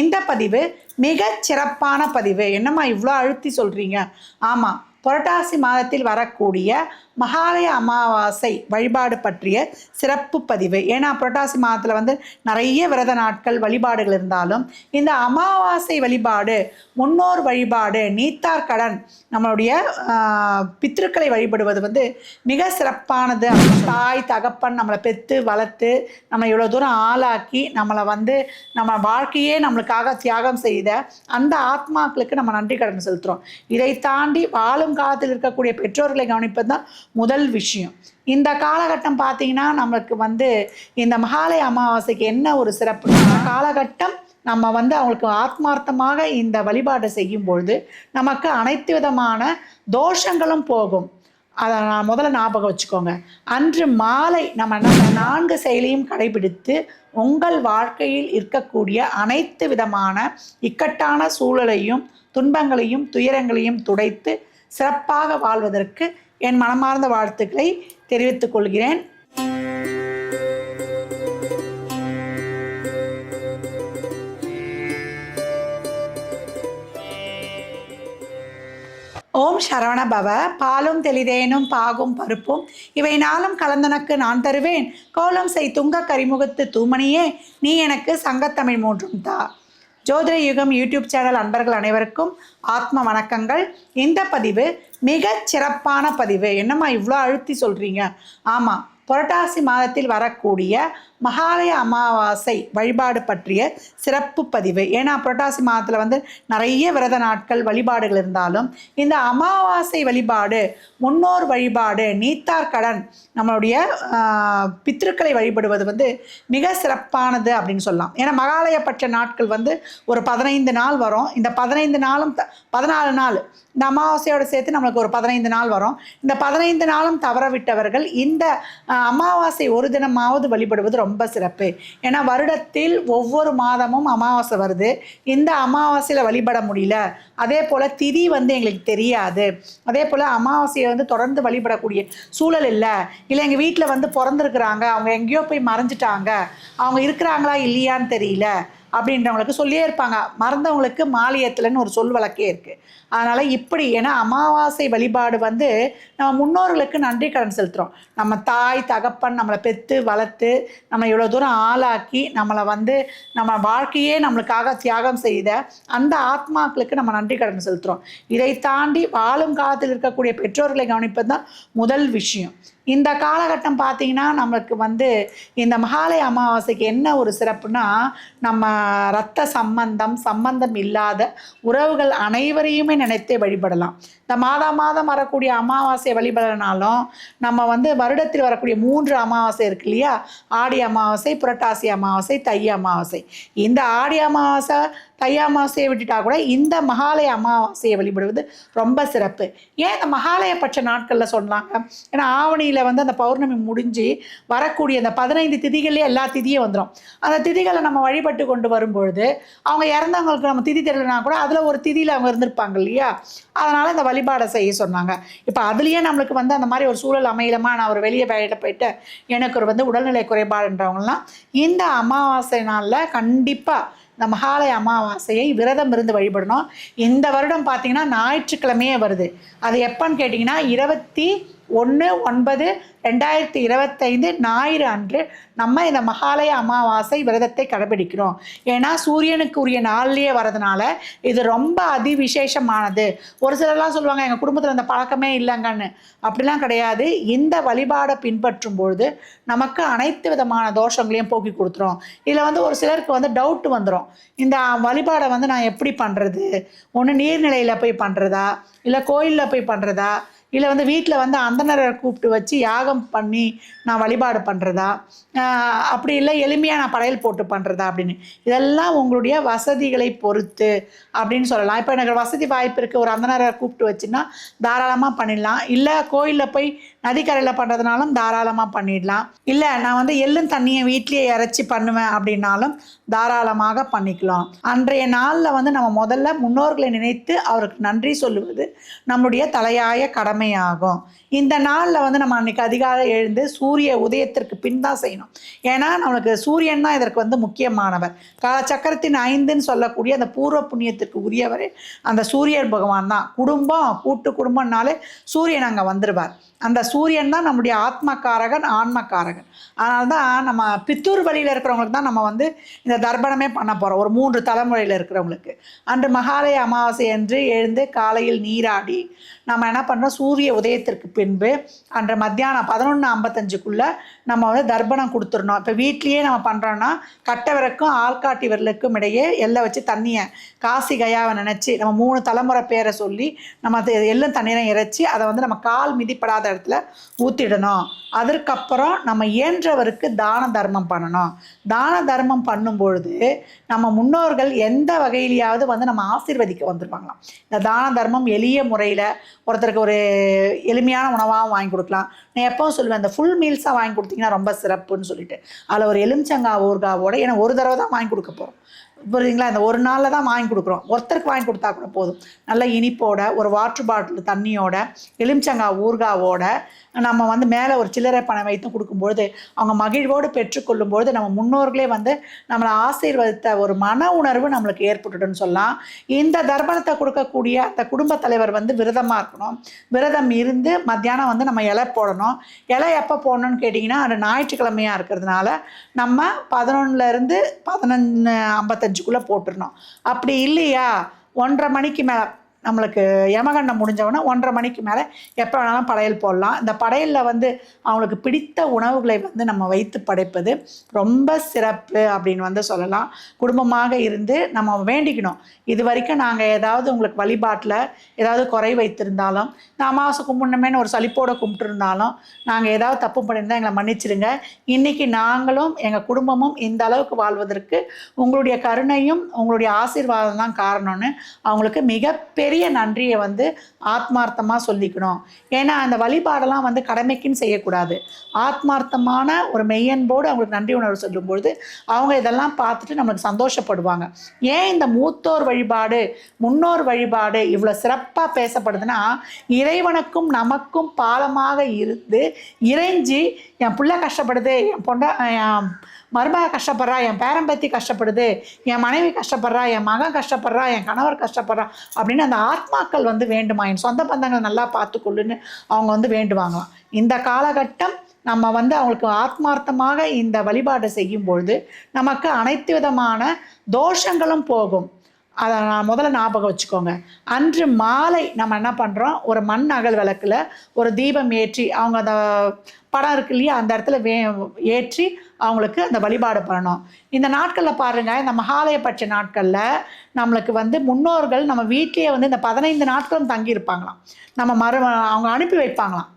இந்த பதிவு மிக சிறப்பான பதிவு. என்னம்மா இவ்வளோ அழுத்தி சொல்கிறீங்க ஆமாம் புரட்டாசி மாதத்தில் வரக்கூடிய மகாலய அமாவாசை வழிபாடு பற்றிய சிறப்பு பதிவு. ஏன்னா புரட்டாசி மாதத்தில் வந்து நிறைய விரத நாட்கள் வழிபாடுகள் இருந்தாலும் இந்த அமாவாசை வழிபாடு முன்னோர் வழிபாடு நீத்தார் கடன் நம்மளுடைய பித்திருக்களை வழிபடுவது வந்து மிக சிறப்பானது. தாய் தகப்பன் நம்மளை பெற்று வளர்த்து நம்ம இவ்வளோ தூரம் ஆளாக்கி நம்மளை வந்து நம்ம வாழ்க்கையே நம்மளுக்காக தியாகம் செய்த அந்த ஆத்மாக்களுக்கு நம்ம நன்றி கடன் செலுத்துகிறோம் இதை தாண்டி வாழும் காலத்தில் இருக்கக்கூடிய பெற்றோர்களை கவனிப்பது தான் முதல் விஷயம். இந்த காலகட்டம் பார்த்தீங்கன்னா நமக்கு வந்து இந்த மகாலய அமாவாசைக்கு என்ன ஒரு சிறப்பு? காலகட்டம் நம்ம வந்து அவங்களுக்கு ஆத்மார்த்தமாக இந்த வழிபாட்டை செய்யும் பொழுது நமக்கு அனைத்து விதமான தோஷங்களும் போகும். அதை நான் முதல்ல ஞாபகம் வச்சுக்கோங்க. அன்று மாலை நம்ம நம்ம நான்கு செயலையும் கடைபிடித்து உங்கள் வாழ்க்கையில் இருக்கக்கூடிய அனைத்து விதமான இக்கட்டான சூழலையும் துன்பங்களையும் துயரங்களையும் துடைத்து சிறப்பாக வாழ்வதற்கு என் மனமார்ந்த வாழ்த்துக்களை தெரிவித்துக் கொள்கிறேன். ஓம் சரவண பவ. பாலும் தெளிதேனும் பாகும் பருப்பும் இவை நாளும் கலந்தனக்கு நான் தருவேன். கோலம் செய் துங்க கரிமுகத்து தூமணியே நீ எனக்கு சங்கத்தமிழ் மூன்றும் தா. ஜோதிட யுகம் யூடியூப் சேனல் அன்பர்கள் அனைவருக்கும் ஆத்ம வணக்கங்கள். இந்த பதிவு மிக சிறப்பான பதிவு. என்னம்மா இவ்வளோ அழுத்தி சொல்கிறீங்க ஆமாம் புரட்டாசி மாதத்தில் வரக்கூடிய மகாலய அமாவாசை வழிபாடு பற்றிய சிறப்பு பதிவு. ஏன்னா புரட்டாசி மாதத்தில் வந்து நிறைய விரத நாட்கள் வழிபாடுகள் இருந்தாலும் இந்த அமாவாசை வழிபாடு முன்னோர் வழிபாடு நீத்தார் கடன் நம்மளுடைய பித்திருக்களை வழிபடுவது வந்து மிக சிறப்பானது அப்படின்னு சொல்லலாம். ஏன்னா மகாலயப்பட்ச நாட்கள் வந்து ஒரு பதினைந்து நாள் வரும். இந்த பதினைந்து நாளும் த- பதினாலு நாள் இந்த அமாவாசையோடு சேர்த்து நம்மளுக்கு ஒரு பதினைந்து நாள் வரும். இந்த பதினைந்து நாளும் தவற விட்டவர்கள் இந்த அமாவாசை ஒரு தினமாவது வழிபடுவது ரொம்ப சிறப்பு. ஏன்னா வருடத்தில் ஒவ்வொரு மாதமும் அமாவாசை வருது. இந்த அமாவாசையில் வழிபட முடியல. அதே போல் திதி வந்து எங்களுக்கு தெரியாது. அதே போல் அமாவாசையை வந்து தொடர்ந்து வழிபடக்கூடிய சூழல் இல்லை. இல்லை எங்கள் வீட்டில் வந்து பிறந்திருக்கிறாங்க. அவங்க எங்கேயோ போய் மறைஞ்சிட்டாங்க. அவங்க இருக்கிறாங்களா இல்லையான்னு தெரியல. அப்படின்றவங்களுக்கு சொல்லியே இருப்பாங்க. மறந்தவங்களுக்கு மாலியத்தில்னு ஒரு சொல் வழக்கே இருக்குது அதனால் இப்படி ஏன்னா அமாவாசை வழிபாடு வந்து நம்ம முன்னோர்களுக்கு நன்றி கடன் செலுத்துகிறோம் நம்ம தாய் தகப்பன் நம்மளை பெற்று வளர்த்து நம்ம இவ்வளோ தூரம் ஆளாக்கி நம்மளை வந்து நம்ம வாழ்க்கையே நம்மளுக்காக தியாகம் செய்த அந்த ஆத்மாக்களுக்கு நம்ம நன்றி கடன் செலுத்துகிறோம் இதை தாண்டி வாழும் காலத்தில் இருக்கக்கூடிய பெற்றோர்களை கவனிப்பது தான் முதல் விஷயம். இந்த காலகட்டம் பார்த்தீங்கன்னா நமக்கு வந்து இந்த மகாலய அமாவாசைக்கு என்ன ஒரு சிறப்புனா நம்ம ரத்த சம்பந்தம் சம்பந்தம் இல்லாத உறவுகள் அனைவரையுமே நினைத்தே வழிபடலாம். இந்த மாதா மாதம் வரக்கூடிய அமாவாசையை வழிபடனாலும் நம்ம வந்து வருடத்தில் வரக்கூடிய மூன்று அமாவாசை இருக்கு இல்லையா? ஆடி அமாவாசை புரட்டாசி அமாவாசை தை அமாவாசை. இந்த ஆடி அமாவாசை தை அமாவாசையை விட்டுட்டா கூட இந்த மகாலய அமாவாசையை வழிபடுவது ரொம்ப சிறப்பு. ஏன் இந்த மகாலயப்பட்ச நாட்களில் சொன்னாங்க? ஏன்னா ஆவணியில் வந்து அந்த பௌர்ணமி முடிஞ்சு வரக்கூடிய அந்த பதினைந்து திதிகள்லேயே எல்லா திதியும் வந்துடும் அந்த திதிகளை நம்ம வழிபட்டு கொண்டு வரும்பொழுது அவங்க இறந்தவங்களுக்கு நம்ம திதி தெரியலனா கூட அதில் ஒரு திதியில் அவங்க இருந்திருப்பாங்க இல்லையா? அதனால் இந்த வழிபாடை செய்ய சொன்னாங்க. இப்போ அதுலேயே நம்மளுக்கு வந்து அந்த மாதிரி ஒரு சூழல் அமையலமா? நான் ஒரு வெளியே வேலையில போயிட்டு எனக்கு ஒரு வந்து உடல்நிலை குறைபாடுன்றவங்களாம் இந்த அமாவாசை நாளில் கண்டிப்பாக இந்த மகாலய அமாவாசையை விரதம் இருந்து வழிபடணும். இந்த வருடம் பார்த்தீங்கன்னா ஞாயிற்றுக்கிழமையே வருது. அது எப்போன்னு கேட்டிங்கன்னா இருபத்தி ஒன்று ஒன்பது ரெண்டாயிரத்தி இருபத்தைந்து ஞாயிறு அன்று நம்ம இந்த மகாலய அமாவாசை விரதத்தை கடைபிடிக்கிறோம். ஏன்னா சூரியனுக்கு உரிய நாள்லேயே வரதுனால இது ரொம்ப அதிவிசேஷமானது. ஒரு சிலர்லாம் சொல்லுவாங்க எங்கள் குடும்பத்தில் அந்த பழக்கமே இல்லைங்கன்னு. அப்படிலாம் கிடையாது. இந்த வழிபாடை பின்பற்றும் பொழுது நமக்கு அனைத்து விதமான தோஷங்களையும் போக்கி கொடுத்துரும். இதில் வந்து ஒரு சிலருக்கு வந்து டவுட் வந்துடும் இந்த வழிபாடை வந்து நான் எப்படி பண்ணுறது ஒன்று நீர்நிலையில் போய் பண்ணுறதா இல்லை கோயிலில் போய் பண்ணுறதா இல்லை வந்து வீட்டில் வந்து அந்தனரை கூப்பிட்டு வச்சு யாகம் பண்ணி நான் வழிபாடு பண்ணுறதா அப்படி இல்லை எளிமையாக நான் படையல் போட்டு பண்ணுறதா அப்படின்னு. இதெல்லாம் உங்களுடைய வசதிகளை பொறுத்து அப்படின்னு சொல்லலாம். இப்போ எனக்கு வசதி வாய்ப்பு இருக்குது ஒரு அந்தனரை கூப்பிட்டு வச்சுன்னா தாராளமாக பண்ணிடலாம். இல்லை கோயிலில் போய் நதிக்கரையில் பண்ணுறதுனாலும் தாராளமாக பண்ணிடலாம். இல்லை நான் வந்து எள்ளும் தண்ணியை வீட்லேயே இறச்சி பண்ணுவேன் அப்படின்னாலும் தாராளமாக பண்ணிக்கலாம். அன்றைய நாளில் வந்து நம்ம முதல்ல முன்னோர்களை நினைத்து அவருக்கு நன்றி சொல்லுவது நம்முடைய தலையாய கடமையாகும். இந்த நாளில் வந்து நம்ம அன்றைக்கி அதிகாலை எழுந்து சூரிய உதயத்திற்கு பின் தான் செய்யணும். ஏன்னா நம்மளுக்கு சூரியன் தான் இதற்கு வந்து முக்கியமானவர். காலச்சக்கரத்தின் ஐந்துன்னு சொல்லக்கூடிய அந்த பூர்வ புண்ணியத்திற்கு உரியவர் அந்த சூரியன் பகவான் தான். குடும்பம் கூட்டு குடும்பம்னாலே சூரியன் அங்கே வந்துடுவார் அந்த சூரியன் தான் நம்முடைய ஆத்மக்காரகன் ஆன்மக்காரகன். அதனால தான் நம்ம பித்தூர் வழியில் இருக்கிறவங்களுக்கு தான் நம்ம வந்து இந்த தர்ப்பணமே பண்ண போகிறோம் ஒரு மூன்று தலைமுறையில் இருக்கிறவங்களுக்கு. அன்று மகாலய அமாவாசை அன்று எழுந்து காலையில் நீராடி நம்ம என்ன பண்ணுறோம் சூரிய உதயத்திற்கு பின்பு அன்று மத்தியானம் பதினொன்று ஐம்பத்தஞ்சுக்குள்ளே நம்ம வந்து தர்ப்பணம் கொடுத்துடணும். இப்போ வீட்லேயே நம்ம பண்ணுறோன்னா கட்டை விரக்கும் ஆள்காட்டி விரலுக்கும் இடையே எல்லை வச்சு தண்ணியை காசி கயாவை நினச்சி நம்ம மூணு தலைமுறை பேரை சொல்லி நம்ம அது எள்ளும் தண்ணீரை இறைச்சி அதை வந்து நம்ம கால் மிதிப்படாத இடத்துல ஊற்றிடணும் அதற்கப்புறம் நம்ம இயன்றவருக்கு தான தர்மம் பண்ணணும். தான தர்மம் பண்ணும்பொழுது நம்ம முன்னோர்கள் எந்த வகையிலையாவது வந்து நம்ம ஆசீர்வதிக்க வந்துருப்பாங்களாம். இந்த தான தர்மம் எளிய முறையில் ஒருத்தருக்கு ஒரு எளிமையான உணவாகவும் வாங்கி கொடுக்கலாம். நான் எப்போவும் சொல்லுவேன் இந்த ஃபுல் மீல்ஸாக வாங்கி கொடுத்து கொடுத்தீங்கன்னா ரொம்ப சிறப்புன்னு சொல்லிட்டு. அதில் ஒரு எலுமிச்சங்கா ஊர்காவோட ஏன்னா ஒரு தடவை தான் வாங்கி கொடுக்க போகிறோம் புரியுதுங்களா? இந்த ஒரு நாளில் தான் வாங்கி கொடுக்குறோம். ஒருத்தருக்கு வாங்கி கொடுத்தா கூட போதும். நல்ல இனிப்போட ஒரு வாட்டர் பாட்டில் தண்ணியோட எலுமிச்சங்காய் ஊர்காவோட நம்ம வந்து மேலே ஒரு சில்லறை பணம் வைத்தும் கொடுக்கும்பொழுது அவங்க மகிழ்வோடு பெற்றுக்கொள்ளும்பொழுது நம்ம முன்னோர்களே வந்து நம்மளை ஆசீர்வதித்த ஒரு மன உணர்வு நம்மளுக்கு ஏற்பட்டுட்டுன்னு சொல்லலாம். இந்த தர்ப்பணத்தை கொடுக்கக்கூடிய அந்த குடும்ப தலைவர் வந்து விரதமாக இருக்கணும். விரதம் இருந்து மத்தியானம் வந்து நம்ம இலை போடணும். இலை எப்போ போடணும்னு கேட்டிங்கன்னா அது ஞாயிற்றுக்கிழமையாக இருக்கிறதுனால நம்ம பதினொன்னுலேருந்து பதினொன்று ஐம்பத்தஞ்சுக்குள்ளே போட்டுடணும் அப்படி இல்லையா? ஒன்றரை மணிக்கு மேலே நம்மளுக்கு யமகண்டம் முடிஞ்சவொடனே ஒன்றரை மணிக்கு மேலே எப்போ வேணாலும் படையல் போடலாம். இந்த படையலில் வந்து அவங்களுக்கு பிடித்த உணவுகளை வந்து நம்ம வைத்து படைப்பது ரொம்ப சிறப்பு அப்படின்னு வந்து சொல்லலாம். குடும்பமாக இருந்து நம்ம வேண்டிக்கணும். இது வரைக்கும் நாங்கள் ஏதாவது உங்களுக்கு வழிபாட்டில் ஏதாவது குறை வைத்திருந்தாலும் இந்த அமாவாசை கும்பிடணுமேனு ஒரு சலிப்போடு கும்பிட்டுருந்தாலும் நாங்கள் ஏதாவது தப்பு பண்ணியிருந்தால் எங்களை மன்னிச்சிடுங்க இன்றைக்கி நாங்களும் எங்கள் குடும்பமும் இந்த அளவுக்கு வாழ்வதற்கு உங்களுடைய கருணையும் உங்களுடைய ஆசீர்வாதம் தான் காரணம்னு அவங்களுக்கு மிகப்பெரிய நன்றியை வந்து ஆத்மார்த்தமாக சொல்லிக்கணும். ஏன்னா அந்த வழிபாடெல்லாம் வந்து கடமைக்குன்னு செய்யக்கூடாது. ஆத்மார்த்தமான ஒரு மெய்யன்போடு அவங்களுக்கு நன்றி உணர்வு சொல்லும்பொழுது அவங்க இதெல்லாம் பார்த்துட்டு நம்மளுக்கு சந்தோஷப்படுவாங்க. ஏன் இந்த மூத்தோர் வழிபாடு முன்னோர் வழிபாடு இவ்வளோ சிறப்பாக பேசப்படுதுன்னா இறைவனுக்கும் நமக்கும் பாலமாக இருந்து இறைஞ்சி என் பிள்ளை கஷ்டப்படுது என் பொண்டா என் மருமக கஷ்டப்படுறா என் பேரம்பத்தி கஷ்டப்படுது என் மனைவி கஷ்டப்படுறா என் மகன் கஷ்டப்படுறா என் கணவர் கஷ்டப்படுறா அப்படின்னு அந்த ஆத்மாக்கள் வந்து வேண்டுமா? என் சொந்த பந்தங்கள் நல்லா பார்த்துக்கொள்ளுன்னு அவங்க வந்து வேண்டுவாங்களாம். இந்த காலகட்டம் நம்ம வந்து அவங்களுக்கு ஆத்மார்த்தமாக இந்த வழிபாடு செய்யும் பொழுது நமக்கு அனைத்து விதமான தோஷங்களும் போகும். அதை நான் முதல்ல ஞாபகம் வச்சுக்கோங்க. அன்று மாலை நம்ம என்ன பண்ணுறோம் ஒரு மண் அகல் விளக்கில் ஒரு தீபம் ஏற்றி அவங்க அந்த படம் இருக்கு இல்லையா? அந்த இடத்துல வே ஏற்றி அவங்களுக்கு அந்த வழிபாடு பண்ணணும். இந்த நாட்களில் பாருங்கள் இந்த மகாலயபட்ச நாட்களில் நம்மளுக்கு வந்து முன்னோர்கள் நம்ம வீட்டிலேயே வந்து இந்த பதினைந்து நாட்களும் தங்கியிருப்பாங்களாம். நம்ம மறு அவங்க அனுப்பி வைப்பாங்களாம்.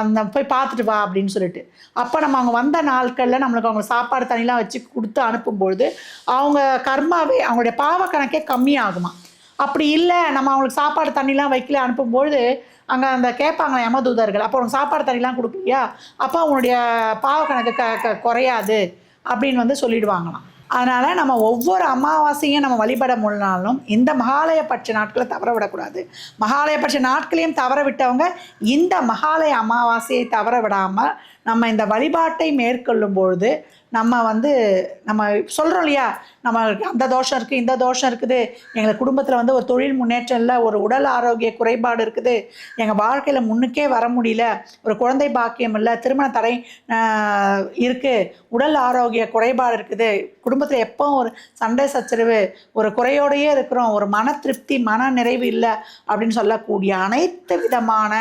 அந்த போய் பார்த்துட்டு வா அப்படின்னு சொல்லிட்டு. அப்போ நம்ம அவங்க வந்த நாட்களில் நம்மளுக்கு அவங்க சாப்பாடு தண்ணிலாம் வச்சு கொடுத்து அனுப்பும்பொழுது அவங்க கர்மாவே அவங்களுடைய பாவ கணக்கே கம்மியாகுமா அப்படி இல்லை நம்ம அவங்களுக்கு சாப்பாடு தண்ணிலாம் வைக்கல அனுப்பும்பொழுது அங்கே அந்த கேட்பாங்களே யமதூதர்கள் அப்போ உனக்கு சாப்பாடு தண்ணிலாம் கொடுப்பியா அப்போ அவங்களுடைய பாவ கணக்கு க க குறையாது அப்படின்னு வந்து சொல்லிடுவாங்களாம். அதனால் நம்ம ஒவ்வொரு அமாவாசையும் நம்ம வழிபட முடினாலும் இந்த மகாலயபட்ச நாட்களை தவற விடக்கூடாது. மகாலயபட்ச நாட்களையும் தவற விட்டவங்க இந்த மகாலய அமாவாசையை தவற விடாமல் நம்ம இந்த வழிபாட்டை மேற்கொள்ளும் பொழுது நம்ம வந்து நம்ம சொல்கிறோம் இல்லையா? நம்ம அந்த தோஷம் இருக்குது இந்த தோஷம் இருக்குது. எங்கள் குடும்பத்தில் வந்து ஒரு தொழில் முன்னேற்றம் இல்லை ஒரு உடல் ஆரோக்கிய குறைபாடு இருக்குது. எங்கள் வாழ்க்கையில் முன்னுக்கே வர முடியல. ஒரு குழந்தை பாக்கியம் இல்லை திருமண தடை இருக்குது உடல் ஆரோக்கிய குறைபாடு இருக்குது. குடும்பத்தில் எப்போ ஒரு சண்டை சச்சரவு ஒரு குறையோடையே இருக்கிறோம். ஒரு மன திருப்தி மன நிறைவு இல்லை அப்படின்னு சொல்லக்கூடிய அனைத்து விதமான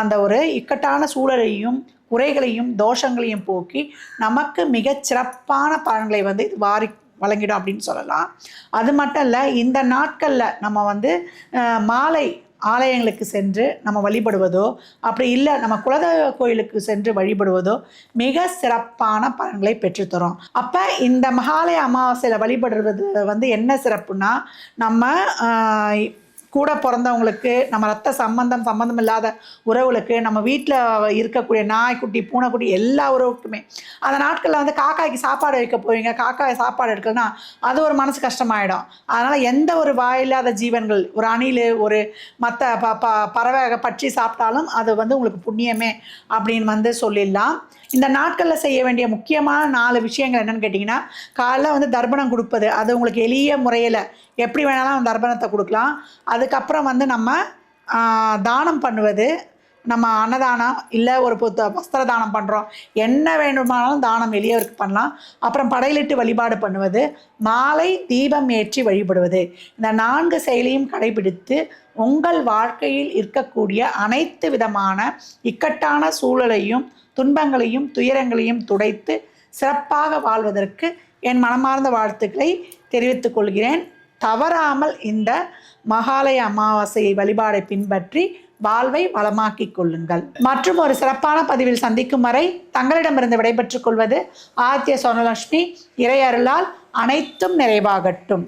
அந்த ஒரு இக்கட்டான சூழலையும் குறைகளையும் தோஷங்களையும் போக்கி நமக்கு மிகச் சிறப்பான பலன்களை வந்து இது வாரி வழங்கிடும் அப்படின்னு சொல்லலாம். அது மட்டும் இல்லை இந்த நாட்களில் நம்ம வந்து மாலை ஆலயங்களுக்கு சென்று நம்ம வழிபடுவதோ அப்படி இல்லை நம்ம குலதெய்வ கோயிலுக்கு சென்று வழிபடுவதோ மிக சிறப்பான பலன்களை பெற்றுத்தரும். அப்போ இந்த மகாலய அமாவாசையில் வழிபடுறது வந்து என்ன சிறப்புனா நம்ம கூட பிறந்தவங்களுக்கு நம்ம ரத்த சம்பந்தம் சம்பந்தம் இல்லாத உறவுகளுக்கு நம்ம வீட்டில் இருக்கக்கூடிய நாய்க்குட்டி பூனைக்குட்டி எல்லா உறவுக்குமே. அந்த நாட்களில் வந்து காக்காய்க்கு சாப்பாடு வைக்க போவீங்க. காக்காய் சாப்பாடு எடுக்கலன்னா அது ஒரு மனசு கஷ்டமாயிடும். அதனால் எந்த ஒரு வாயில்லாத ஜீவன்கள் ஒரு அணில் ஒரு மற்ற ப ப பறவை பற்றி சாப்பிட்டாலும் அது வந்து உங்களுக்கு புண்ணியமே அப்படின்னு வந்து சொல்லிடலாம். இந்த நாட்களில் செய்ய வேண்டிய முக்கியமான நாலு விஷயங்கள் என்னென்னு கேட்டிங்கன்னா காலைல வந்து தர்ப்பணம் கொடுப்பது. அது உங்களுக்கு எளிய முறையில் எப்படி வேணாலும் தர்ப்பணத்தை கொடுக்கலாம். அதுக்கப்புறம் வந்து நம்ம தானம் பண்ணுவது. நம்ம அன்னதானம் இல்லை ஒரு புத்த வஸ்திர தானம் பண்ணுறோம் என்ன வேண்டுமானாலும் தானம் எளியவருக்கு பண்ணலாம். அப்புறம் படையிலிட்டு வழிபாடு பண்ணுவது மாலை தீபம் ஏற்றி வழிபடுவது. இந்த நான்கு செயலியும் கடைபிடித்து உங்கள் வாழ்க்கையில் இருக்கக்கூடிய அனைத்து விதமான இக்கட்டான சூழலையும் துன்பங்களையும் துயரங்களையும் துடைத்து சிறப்பாக வாழ்வதற்கு என் மனமார்ந்த வாழ்த்துக்களை தெரிவித்துக் கொள்கிறேன். தவறாமல் இந்த மகாலய அமாவாசையை வழிபாடை பின்பற்றி வாழ்வை வளமாக்கிக் கொள்ளுங்கள். மற்றும் ஒரு சிறப்பான பதிவில் சந்திக்கும் வரை தங்களிடமிருந்து விடைபெற்றுக் கொள்வது ஆத்திய சோனலட்சுமி இறையருளால் அனைத்தும் நிறைவாகட்டும்.